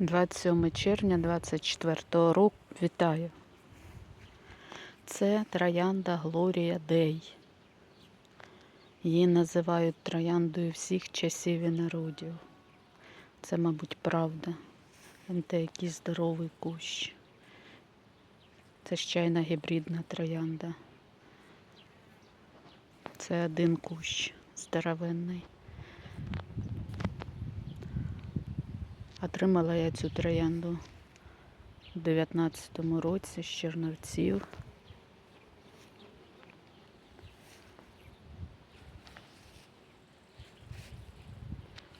27 червня 24 року. Вітаю. Це троянда Глорія Дей. Її називають трояндою всіх часів і народів. Це, мабуть, правда. Те який здоровий кущ. Це щайна гібридна троянда. Це один кущ здоровенний. Отримала я цю троянду у 19-му році з Черновців.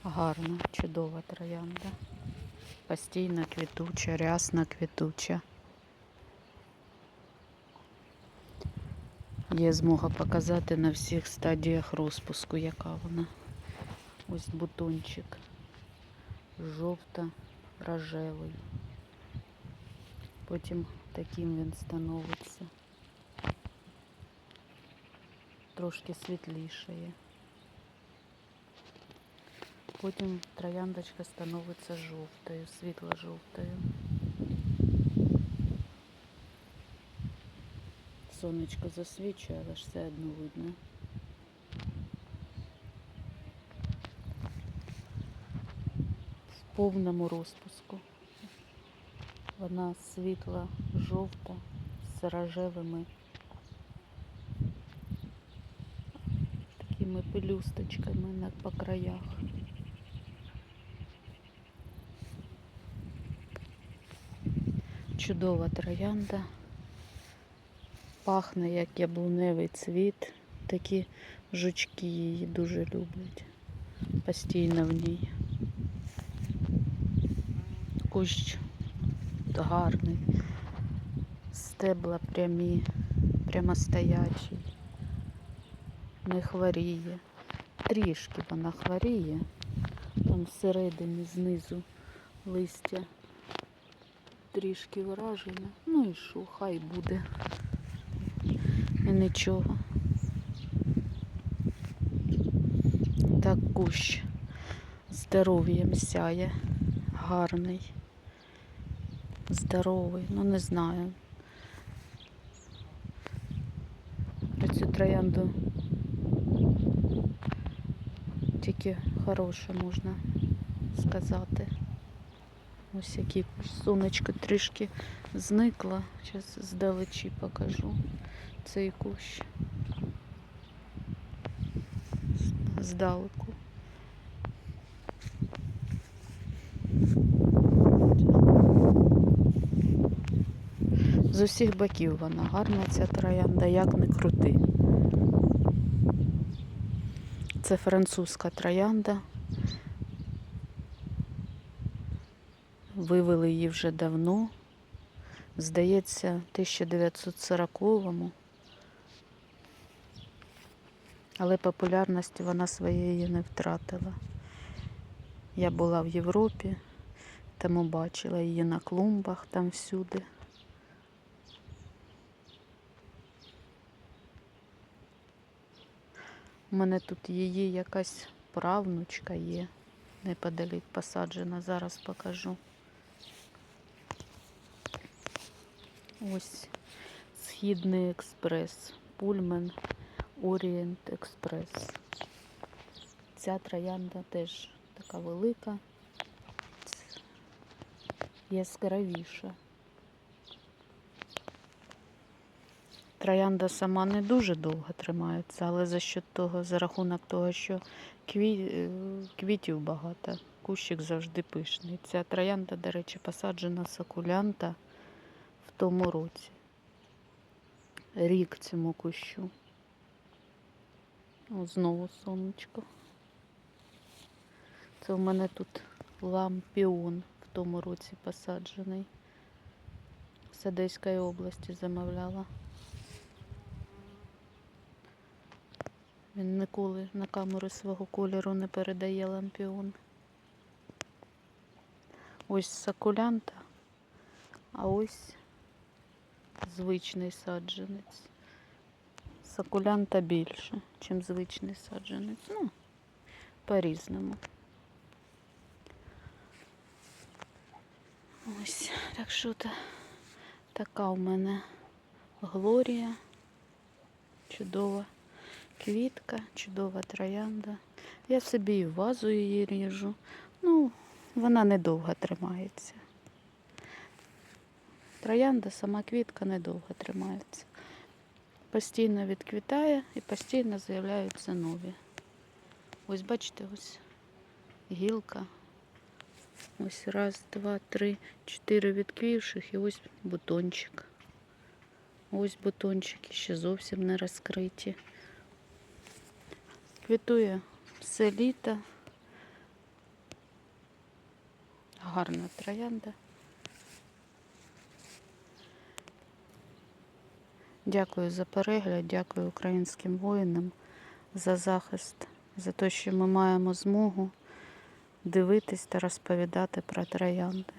Гарна, чудова троянда. Постійно квітуча, рясна квітуча. Є змога показати на всіх стадіях розпуску, яка вона. Ось бутончик жовто-рожевий. Потім таким він становиться. Трошки світлішає. Потім трояндочка становиться жовтою, світло-жовтою. Сонечко засвічує, але ж все одно видно. В повному розпуску. Вона світла жовта з рожевими такими пелюсточками по краях. Чудова троянда. Пахне як яблуневий цвіт. Такі жучки її дуже люблять. Постійно в ній. Кущ гарний. Стебла прямі, прямостоячі. Не хворіє. Трішки вона хворіє. Там всередині знизу листя трішки вражене. Ну і що, хай буде. І нічого. Так кущ здоров'ям сяє. Гарний. Здоровий, ну не знаю. Цю троянду тільки хороше можна сказати. Ось який сонечко трішки зникло. Зараз здалечі покажу цей кущ. Здалеку. З усіх боків вона гарна ця троянда, як не крути. Це французька троянда. Вивели її вже давно. Здається, в 1940-му. Але популярності вона своєї не втратила. Я була в Європі, тому бачила її на клумбах там всюди. У мене тут її якась правнучка є, неподалік посаджена, зараз покажу. Ось Східний експрес, Пульмен Орієнт Експрес. Ця троянда теж така велика, яскравіша. Троянда сама не дуже довго тримається, але за счет того, за рахунок того, що кві... е, квітів багато, кущик завжди пишний. Ця троянда, до речі, посаджена сакулянта в тому році. Рік цьому кущу. О, знову сонечко. Це у мене тут лампіон в тому році посаджений. З Одеської області замовляла. Він ніколи на камеру свого кольору не передає лампіон. Ось сакулянта, а ось звичний саджанець. Сакулянта більше, ніж звичний саджанець. Ну, по-різному. Ось, так що то така у мене Глорія. Чудова квітка, чудова троянда. Я собі і вазу її ріжу. Ну, вона недовго тримається. Троянда, сама квітка недовго тримається. Постійно відквітає і постійно з'являються нові. Ось бачите, ось гілка. Ось раз, два, три, чотири відквівших і ось бутончик. Ось бутончики ще зовсім не розкриті. Квітує все літо. Гарна троянда. Дякую за перегляд, дякую українським воїнам за захист, за те, що ми маємо змогу дивитись та розповідати про троянди.